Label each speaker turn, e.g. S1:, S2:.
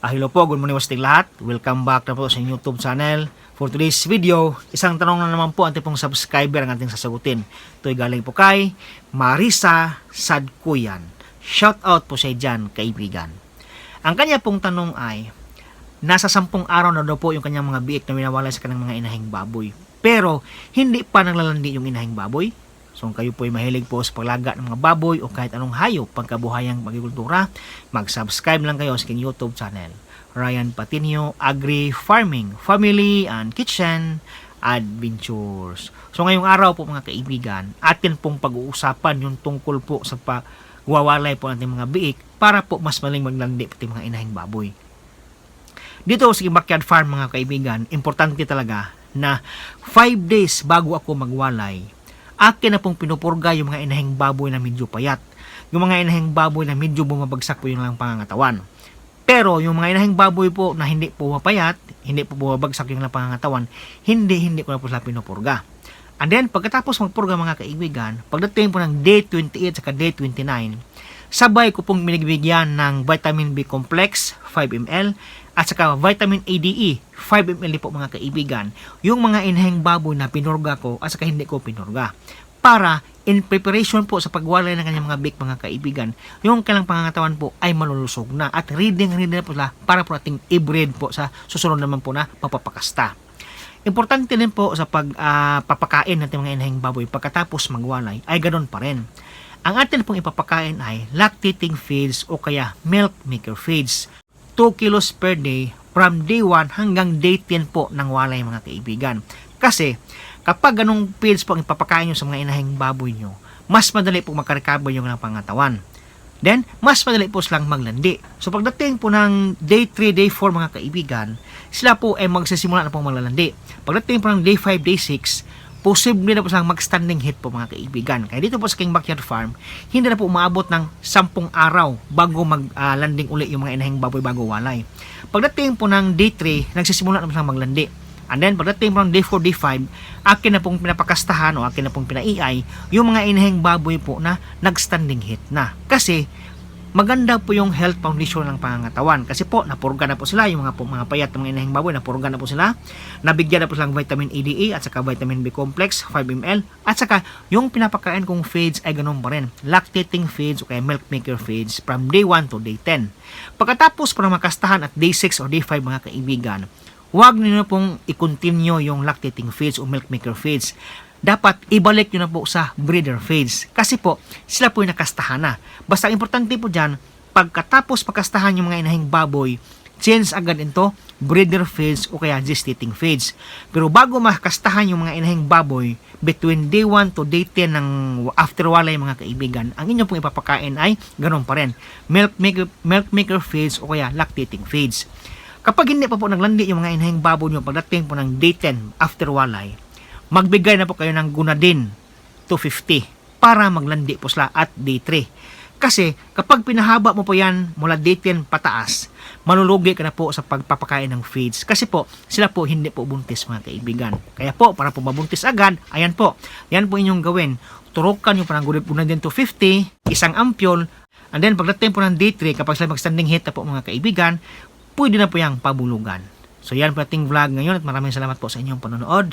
S1: Ah, hello po, good morning was lahat. Welcome back na po sa inyong YouTube channel. For today's video, isang tanong na naman po ang ating pong subscriber ang ating sasagutin. Ito'y galing po kay Marisa Sadkuyan. Shout out po siya dyan, kaibigan. Ang kanya pong tanong ay, nasa sampung araw na daw po yung kanyang mga biik na winawala sa kanyang mga inahing baboy. Pero, hindi pa naglalandi yung inahing baboy. So kung kayo po ay mahilig po sa paglaga ng mga baboy o kahit anong hayop pagkabuhayang agrikultura, mag-subscribe lang kayo sa aking YouTube channel. Ryan Patinio Agri Farming, Family and Kitchen Adventures. So ngayong araw po mga kaibigan, atin pong pag-uusapan yung tungkol po sa pagwawalay po natin mga biik para po mas maling maglandi pati mga inahing baboy. Dito sa backyard farm mga kaibigan, importante talaga na 5 days bago ako magwalay, akin na pong pinupurga yung mga inahing baboy na medyo payat. Yung mga inahing baboy na medyo bumabagsak po yung lang pangangatawan. Pero yung mga inahing baboy po na hindi po mapayat, hindi po bumabagsak yung lang pangangatawan, hindi, hindi ko na po sila pinupurga. And then, pagkatapos magpurga mga kaibigan, pagdating po ng day 28 at day 29, sabay ko pong binibigyan ng vitamin B complex 5 ml at saka vitamin ADE 5 ml po mga kaibigan. Yung mga inahing baboy na pinurga ko at saka hindi ko pinurga para in preparation po sa pagwalay ng kanyang mga bake mga kaibigan yung kailang pangangatawan po ay malulusog na at reading ready na po sila para po ating i-breed po sa susunod naman po na mapapakasta. Importante din po sa pagpapakain natin mga inahing baboy pagkatapos magwalay ay ganoon pa rin. Ang atin pong ipapakain ay lactating feeds o kaya milk maker feeds. 2 kilos per day from day 1 hanggang day 10 po ng walay mga kaibigan. Kasi kapag ganong feeds po ang ipapakain nyo sa mga inahing baboy nyo, mas madali po makarecover yung ng pangatawan. Then, mas madali po silang maglandi. So, pagdating po ng day 3, day 4 mga kaibigan, sila po ay magsisimula na pong maglalandi. Pagdating po ng day 5, day 6, posible na po silang mag-standing hit po mga kaibigan. Kaya dito po sa King Backyard Farm, hindi na po umaabot ng 10 araw bago mag-landing uli yung mga inahing baboy bago walay. Pagdating po ng day 3, nagsisimula na po silang maglandi. And then, pagdating po ng day 4, day 5, akin na pong pinapakastahan o akin na pong pinaiay yung mga inahing baboy po na nag-standing hit na. Kasi, maganda po yung health foundation ng pangangatawan. Kasi po, napurga na po sila, yung mga, po, mga payat ng mga inahing baboy, napurga na po sila. Nabigyan na po silang vitamin ADA at saka vitamin B complex, 5 ml. At saka, yung pinapakain kong feeds ay ganun pa rin. Lactating feeds o kaya milk maker feeds from day 1 to day 10. Pagkatapos po na makastahan at day 6 o day 5 mga kaibigan, huwag niyo pong i-continue yung lactating feeds o milk maker feeds. Dapat ibalik nyo na po sa breeder feeds. Kasi po, sila po yung nakastahan na. Basta ang importante po dyan, pagkatapos makastahan yung mga inahing baboy, change agad into breeder feeds o kaya gestating feeds. Pero bago makastahan yung mga inahing baboy, between day 1 to day 10 ng after walay mga kaibigan, ang inyong pong ipapakain ay ganun pa rin. Milk maker, milk maker feeds o kaya lactating feeds. Kapag hindi pa po naglandi yung mga inahing baboy nyo pagdating po ng day 10 after walay, magbigay na po kayo ng gunadin 250 para maglandi po sila at day 3. Kasi kapag pinahaba mo po yan mula day 10 pataas, malulugi ka na po sa pagpapakain ng feeds. Kasi po, sila po hindi po buntis mga kaibigan. Kaya po, para po mabuntis agad, ayan po, yan po inyong gawin. Turukan yung parang gunadin 250, isang ampyol, and then pagdating po ng day 3, kapag sila mag-standing hit na po mga kaibigan, pwede na po yung pabulugan. So yan po ating vlog ngayon at maraming salamat po sa inyong panonood.